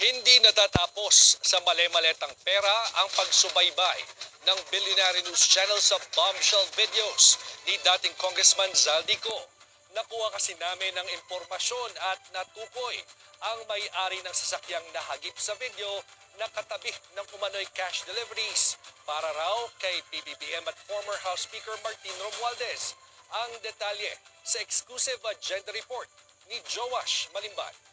Hindi natatapos sa mali-maletang pera ang pagsubaybay ng Billionaire News Channel sa bombshell videos ni dating Congressman Zaldico. Nakuha kasi namin ng impormasyon at natukoy ang may-ari ng sasakyang nahagip sa video na katabi ng umano'y cash deliveries para raw kay PBBM at former House Speaker Martin Romualdez. Ang detalye sa exclusive agenda report ni Joash Malimbay.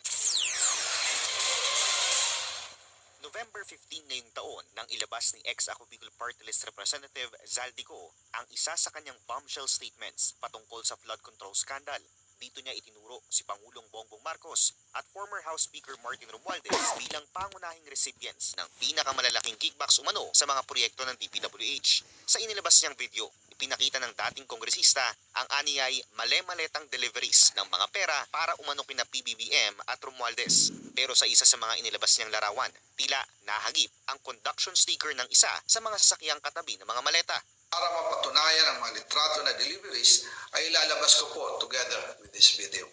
November 15 ngayong taon nang ilabas ni ex-Ako Bicol Party List Representative Zaldico ang isa sa kanyang bombshell statements patungkol sa flood control scandal. Dito niya itinuro si Pangulong Bongbong Marcos at former House Speaker Martin Romualdez bilang pangunahing recipients ng pinakamalalaking kickbacks umano sa mga proyekto ng DPWH. Sa inilabas niyang video, ipinakita ng dating kongresista ang aniyay male-maletang deliveries ng mga pera para umano kina PBBM at Romualdez. Pero sa isa sa mga inilabas niyang larawan, tila nahagip ang conduction sticker ng isa sa mga sasakyang katabi ng mga maleta. Para mapatunayan ang mga litrato na deliveries ay ilalabas ko po together with this video.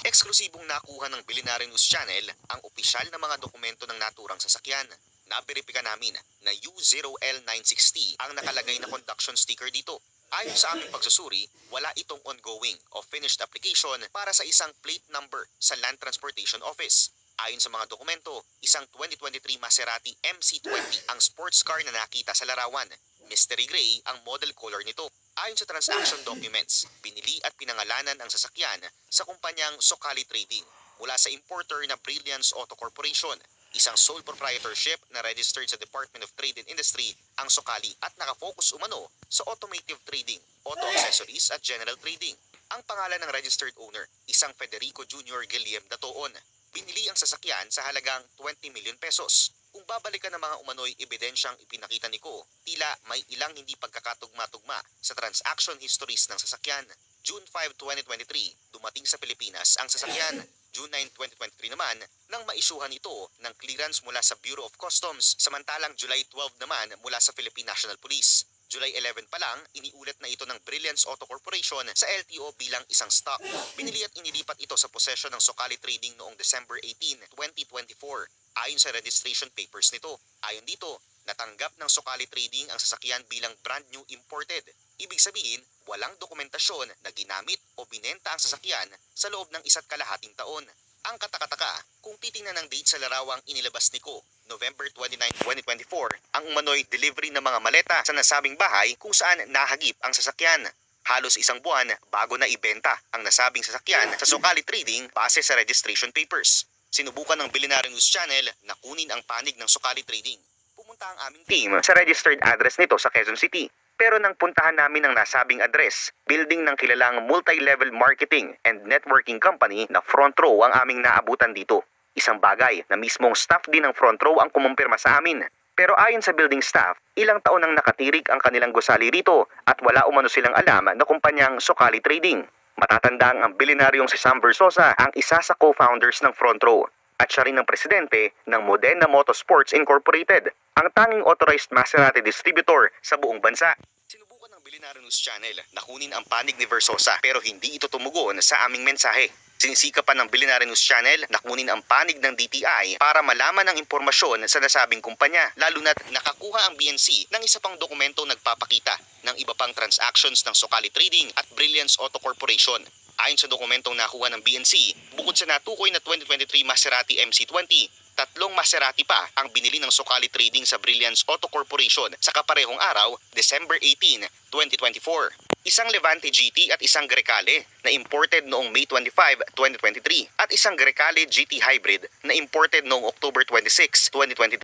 Eksklusibong nakuha ng Billionaire News Channel ang opisyal na mga dokumento ng naturang sasakyan. Naberipika namin na U0L960 ang nakalagay na conduction sticker dito. Ayon sa aming pagsusuri, wala itong ongoing o finished application para sa isang plate number sa Land Transportation Office. Ayon sa mga dokumento, isang 2023 Maserati MC20 ang sports car na nakita sa larawan. Mystery gray ang model color nito. Ayon sa transaction documents, pinili at pinangalanan ang sasakyan sa kumpanyang Sokali Trading mula sa importer na Brilliance Auto Corporation. Isang sole proprietorship na registered sa Department of Trade and Industry ang Sokali at nakafocus umano sa automotive trading, auto accessories at general trading. Ang pangalan ng registered owner, isang Federico Jr. Guillem Datoon. Binili ang sasakyan sa halagang 20 million pesos. Kung babalikan ng mga umano'y ebidensyang ipinakita ni Ko, tila may ilang hindi pagkakatugma-tugma sa transaction histories ng sasakyan. June 5, 2023, dumating sa Pilipinas ang sasakyan. June 9, 2023 naman, nang maisyuhan ito ng clearance mula sa Bureau of Customs, samantalang July 12 naman mula sa Philippine National Police. July 11 pa lang, iniulat na ito ng Brilliance Auto Corporation sa LTO bilang isang stock. Binili at inilipat ito sa posesyon ng Sokali Trading noong December 18, 2024. Ayon sa registration papers nito, ayon dito, natanggap ng Sokali Trading ang sasakyan bilang brand new imported. Ibig sabihin, walang dokumentasyon na ginamit o binenta ang sasakyan sa loob ng isa't kalahating taon. Ang katakataka, kung titingnan ng date sa larawang inilabas ni Ko, November 29, 2024, ang umano'y delivery ng mga maleta sa nasabing bahay kung saan nahagip ang sasakyan. Halos isang buwan bago na ibenta ang nasabing sasakyan sa Sokali Trading base sa registration papers. Sinubukan ng Billionaire News Channel na kunin ang panig ng Sokali Trading. Pumunta ang aming team sa registered address nito sa Quezon City. Pero nang puntahan namin ang nasabing address, building ng kilalang multi-level marketing and networking company na Front Row ang aming naabutan dito. Isang bagay na mismong staff din ng Front Row ang kumumpirma sa amin. Pero ayon sa building staff, ilang taon nang nakatirik ang kanilang gusali rito at wala umano silang alam na kumpanyang Sokali Trading. Matatandang ang bilyonaryong si Sam Versosa ang isa sa co-founders ng Front Row at siya rin ang presidente ng Modena Motorsports Incorporated, ang tanging authorized Maserati distributor sa buong bansa. Sinubukan ng Billionaire News Channel na kunin ang panig ni Versosa pero hindi ito tumugon sa aming mensahe. Sinisikapan ng Billionaire News Channel na kunin ang panig ng DTI para malaman ang impormasyon sa nasabing kumpanya lalo na't nakakuha ang BNC ng isa pang dokumentong nagpapakita ng iba pang transactions ng Sokali Trading at Brilliance Auto Corporation. Ayon sa dokumentong nakuha ng BNC, bukod sa natukoy na 2023 Maserati MC20, tatlong Maserati pa ang binili ng Sokali Trading sa Brilliance Auto Corporation sa kaparehong araw, December 18, 2024. Isang Levante GT at isang Grecale na imported noong May 25, 2023 at isang Grecale GT Hybrid na imported noong October 26, 2023.